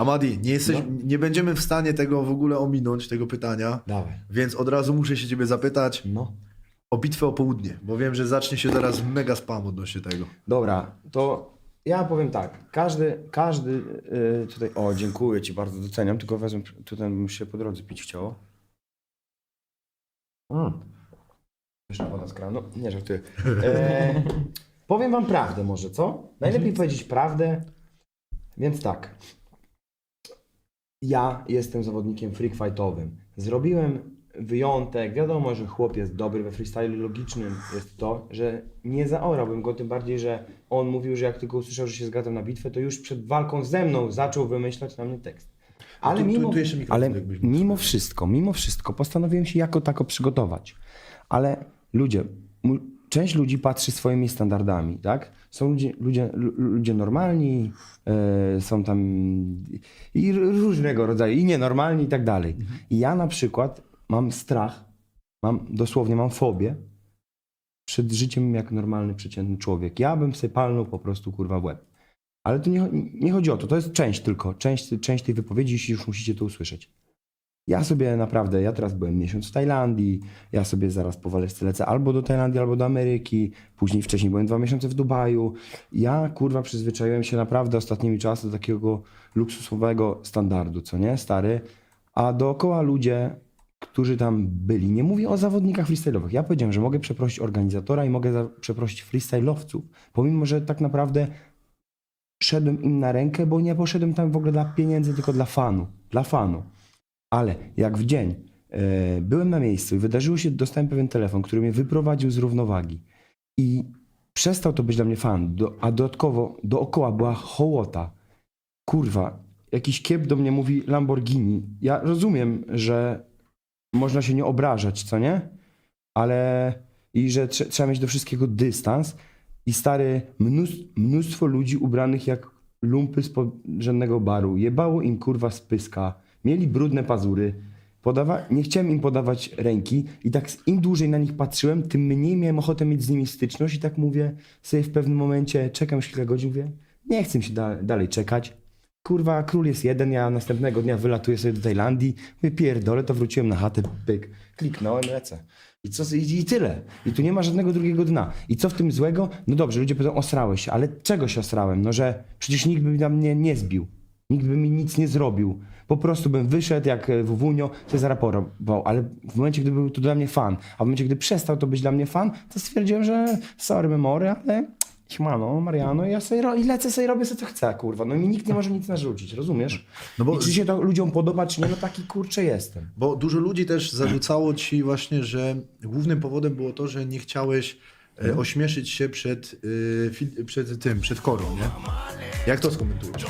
Amadi, nie, jesteś, No. nie będziemy w stanie tego w ogóle ominąć, tego pytania, Dawaj. więc od razu muszę się ciebie zapytać No. o bitwę o południe, bo wiem, że zacznie się teraz mega spam odnośnie tego. Dobra, to ja powiem tak. Każdy, każdy yy, tutaj. O, dziękuję ci bardzo, doceniam. Tylko wezmę, tutaj bym się po drodze pić chciało. Mm. Jeszcze woda z kranu. Nie żartuję. E, powiem wam prawdę może, co? Najlepiej powiedzieć prawdę. Więc tak. Ja jestem zawodnikiem freak fightowym. Zrobiłem wyjątek. Wiadomo, że chłop jest dobry we freestylu logicznym. Jest to, że nie zaorałbym go, tym bardziej, że on mówił, że jak tylko usłyszał, że się zgadzam na bitwę, to już przed walką ze mną zaczął wymyślać na mnie tekst. Ale tu- mimo, tu ale mimo wszystko, mimo wszystko postanowiłem się jako tako przygotować. Ale ludzie, część ludzi patrzy swoimi standardami, tak? Są ludzie, ludzie, lu- ludzie normalni, e, są tam i różnego rodzaju, i nienormalni i tak dalej. I ja na przykład mam strach, mam dosłownie mam fobię przed życiem jak normalny, przeciętny człowiek. Ja bym sobie palnął po prostu kurwa w łeb. Ale to nie, nie chodzi o to, to jest część tylko, część, część tej wypowiedzi, jeśli już musicie to usłyszeć. Ja sobie naprawdę, ja teraz byłem miesiąc w Tajlandii, ja sobie zaraz po waleczce lecę albo do Tajlandii, albo do Ameryki, później wcześniej byłem dwa miesiące w Dubaju. Ja kurwa przyzwyczaiłem się naprawdę ostatnimi czasy do takiego luksusowego standardu, co nie, stary? A dookoła ludzie, którzy tam byli, nie mówię o zawodnikach freestyle'owych, ja powiedziałem, że mogę przeprosić organizatora i mogę przeprosić freestyle'owców, pomimo, że tak naprawdę szedłem im na rękę, bo nie poszedłem tam w ogóle dla pieniędzy, tylko dla fanu. Dla fanu. Ale jak w dzień e, byłem na miejscu i wydarzyło się, dostałem pewien telefon, który mnie wyprowadził z równowagi. I przestał to być dla mnie fan. Do, a dodatkowo dookoła była hołota. Kurwa, jakiś kiep do mnie mówi Lamborghini. Ja rozumiem, że można się nie obrażać, co nie? Ale i że trze- trzeba mieć do wszystkiego dystans. I stary, mnóstwo, mnóstwo ludzi ubranych jak lumpy z podrzędnego baru. Jebało im kurwa z pyska. Mieli brudne pazury. Podawa- nie chciałem im podawać ręki i tak im dłużej na nich patrzyłem, tym mniej miałem ochotę mieć z nimi styczność i tak mówię sobie w pewnym momencie, czekam już kilka godzin, mówię, nie chcę się da- dalej czekać. Kurwa, król jest jeden, ja następnego dnia wylatuję sobie do Tajlandii, mówię, pierdolę, to wróciłem na chatę, pyk, kliknąłem, lecę. I, co, i, I tyle. I tu nie ma żadnego drugiego dna. I co w tym złego? No dobrze, ludzie powiedzą, osrałeś się, ale czego się osrałem? No, że przecież nikt by na mnie nie zbił. Nikt by mi nic nie zrobił. Po prostu bym wyszedł jak e, Wunio, to zaraportował. Ale w momencie, gdy był to dla mnie fan, a w momencie, gdy przestał to być dla mnie fan, to stwierdziłem, że sorry memory, ale Siemano, Mariano, ja sobie ro- i lecę sobie, robię sobie co chcę, kurwa. No mi nikt nie może nic narzucić, rozumiesz? No bo- I czy się to ludziom podoba, czy nie, no taki kurczę jestem. Bo dużo ludzi też zarzucało ci właśnie, że głównym powodem było to, że nie chciałeś e, ośmieszyć się przed, e, fil- przed tym, przed korą, nie? Jak to skomentujesz?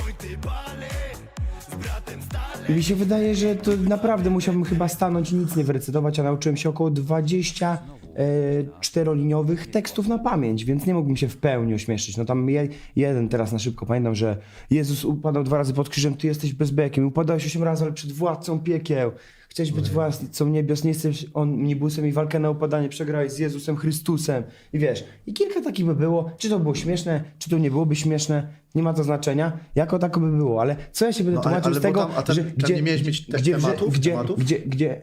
Mi się wydaje, że to naprawdę musiałbym chyba stanąć i nic nie wyrecytować, a nauczyłem się około 20 e, czteroliniowych tekstów na pamięć, więc nie mógłbym się w pełni ośmieszyć. No tam je, jeden teraz na szybko pamiętam, że Jezus upadał dwa razy pod krzyżem, ty jesteś bezbekiem, upadałeś osiem razy, ale przed władcą piekieł. Chciałeś być władcą niebios, nie jesteś on nibusem i walkę na upadanie przegrałeś z Jezusem Chrystusem. I wiesz, i kilka takich by było, czy to było śmieszne, czy to nie byłoby śmieszne, nie ma to znaczenia, jako tako by było, ale co ja się będę No, ale- tłumaczył ale z bo tego, tam- że tam nie miałeś mieć gdzie, tematów? gdzie, Tematów? gdzie, gdzie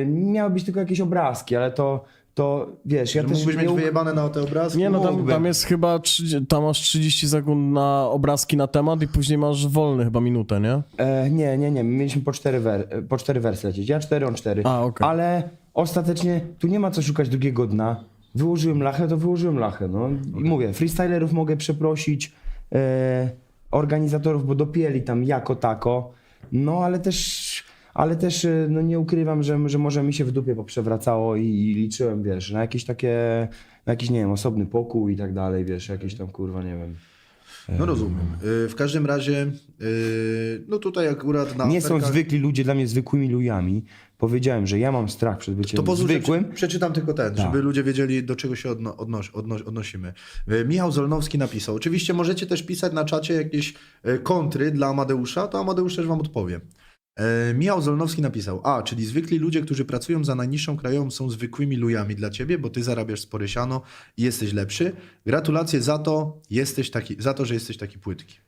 yy, miały być tylko jakieś obrazki, ale to, to wiesz, ja Że też mógłbyś nie mieć uk- wyjebane na te obrazki? Nie no, tam, Mógłbym. tam jest chyba, 30, tam masz 30 sekund na obrazki na temat i później masz wolny chyba minutę, nie? E, nie, nie, nie. My mieliśmy po cztery, wer- po cztery wersy lecieć. Ja cztery, on cztery. A, okej. Ale ostatecznie tu nie ma co szukać drugiego dna. Wyłożyłem lachę, to wyłożyłem lachę. No. I mówię, freestylerów mogę przeprosić, e, organizatorów, bo dopięli tam jako tako. No ale też, ale też e, no, nie ukrywam, że, że może mi się w dupie poprzewracało i, i liczyłem, wiesz, na jakieś takie, na jakiś, nie wiem, osobny pokój i tak dalej, wiesz, jakieś tam kurwa, nie wiem. No rozumiem. Y, W każdym razie, y, no tutaj akurat na Nie są zwykli ludzie dla mnie zwykłymi lujami. Powiedziałem, że ja mam strach przed byciem To pozwól, zwykłym. prze- przeczytam tylko ten, Tak. żeby ludzie wiedzieli, do czego się odno, odnosimy. Michał Zolnowski napisał. Oczywiście możecie też pisać na czacie jakieś kontry dla Amadeusza, to Amadeusz też wam odpowie. E, Michał Zolnowski napisał, a, czyli zwykli ludzie, którzy pracują za najniższą krajową są zwykłymi lujami dla ciebie, bo ty zarabiasz spory siano i jesteś lepszy. Gratulacje za to, jesteś taki, za to, że jesteś taki płytki.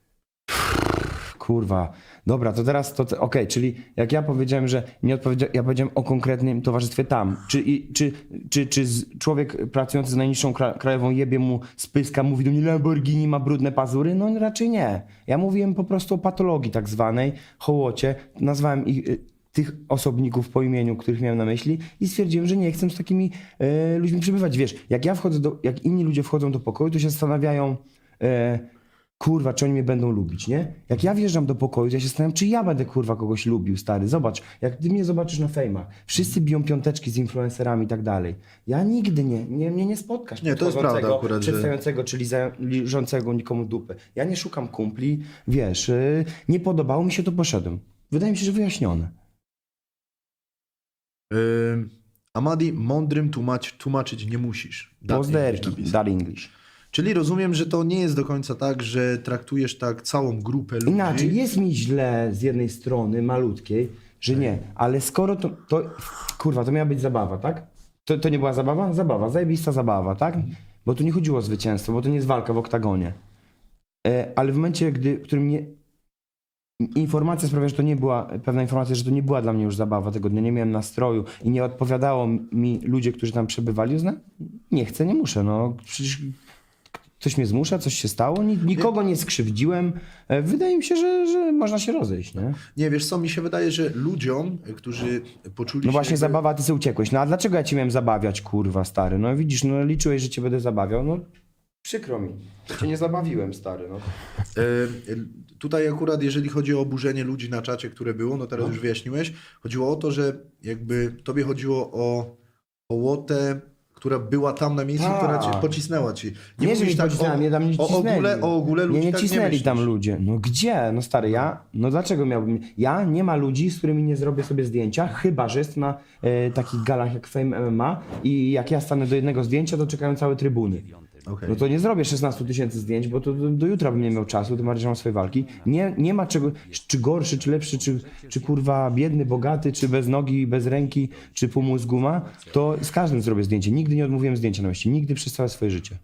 Kurwa, dobra, to teraz to, okej, czyli jak ja powiedziałem, że nie odpowiedziałem, ja powiedziałem o konkretnym towarzystwie tam, czy, i, czy, czy, czy człowiek pracujący z najniższą kra, krajową jebie mu spyska, mówi do mnie Lamborghini ma brudne pazury? No raczej nie. Ja mówiłem po prostu o patologii tak zwanej, hołocie, nazwałem ich, y, tych osobników po imieniu, których miałem na myśli i stwierdziłem, że nie chcę z takimi e, ludźmi przebywać. Wiesz, jak ja wchodzę do, jak inni ludzie wchodzą do pokoju, to się zastanawiają, e, kurwa, czy oni mnie będą lubić, nie? Jak ja wjeżdżam do pokoju, to ja się zastanawiam, czy ja będę, kurwa, kogoś lubił, stary. Zobacz, jak ty mnie zobaczysz na fejmach, wszyscy biją piąteczki z influencerami i tak dalej. Ja nigdy nie, nie mnie nie spotkasz. Nie, to jest prawda akurat, że- Przedstawiającego, czyli za- liżącego nikomu dupy. Ja nie szukam kumpli, wiesz, y, nie podobało mi się, to poszedłem. Wydaje mi się, że wyjaśnione. Yy, Amadi, mądrym tłumacz, tłumaczyć nie musisz. Da- Pozderki. Dar English. Czyli rozumiem, że to nie jest do końca tak, że traktujesz tak całą grupę ludzi. Inaczej, jest mi źle z jednej strony, malutkiej, że nie, ale skoro to, to kurwa, to miała być zabawa, tak? To, to nie była zabawa? Zabawa, zajebista zabawa, tak? Bo tu nie chodziło o zwycięstwo, bo to nie jest walka w oktagonie. E, ale w momencie, gdy, w którym nie, informacja sprawia, że to nie była, pewna informacja, że to nie była dla mnie już zabawa tego dnia, nie miałem nastroju i nie odpowiadało mi ludzie, którzy tam przebywali, uznałem, nie chcę, nie muszę, no przecież ktoś mnie zmusza, coś się stało, ni- nikogo nie skrzywdziłem, E, wydaje mi się, że, że można się rozejść, nie? Nie, wiesz co, mi się wydaje, że ludziom, którzy poczuli No się... właśnie jakby- zabawa, ty sobie uciekłeś, no a dlaczego ja cię miałem zabawiać, kurwa, stary, no widzisz, no liczyłeś, że cię będę zabawiał, no przykro mi, cię nie zabawiłem, stary, no. E, Tutaj akurat, jeżeli chodzi o oburzenie ludzi na czacie, które było, no teraz już wyjaśniłeś, chodziło o to, że jakby tobie chodziło o, o łotę, która była tam na miejscu, Tak. która cię pocisnęła ci. Nie, że mówisz mi pocisnęła, mnie tam nie o, cisnęli. ogóle, o ogóle ludzi Nie, nie tak cisnęli myślisz. tam ludzie. No gdzie? No stary, ja, no dlaczego miałbym, ja nie ma ludzi, z którymi nie zrobię sobie zdjęcia, chyba, że jest na e, takich galach jak Fame MMA i jak ja stanę do jednego zdjęcia, to czekają całe trybuny. Okej. No to nie zrobię 16 tysięcy zdjęć, bo to do, do jutra bym nie miał czasu, tym bardziej, że mam swoje walki. Nie, nie ma czego, czy gorszy, czy lepszy, czy, czy kurwa biedny, bogaty, czy bez nogi, bez ręki, czy pół mózgu ma, to z każdym zrobię zdjęcie. Nigdy nie odmówiłem zdjęcia na mieście, nigdy przez całe swoje życie.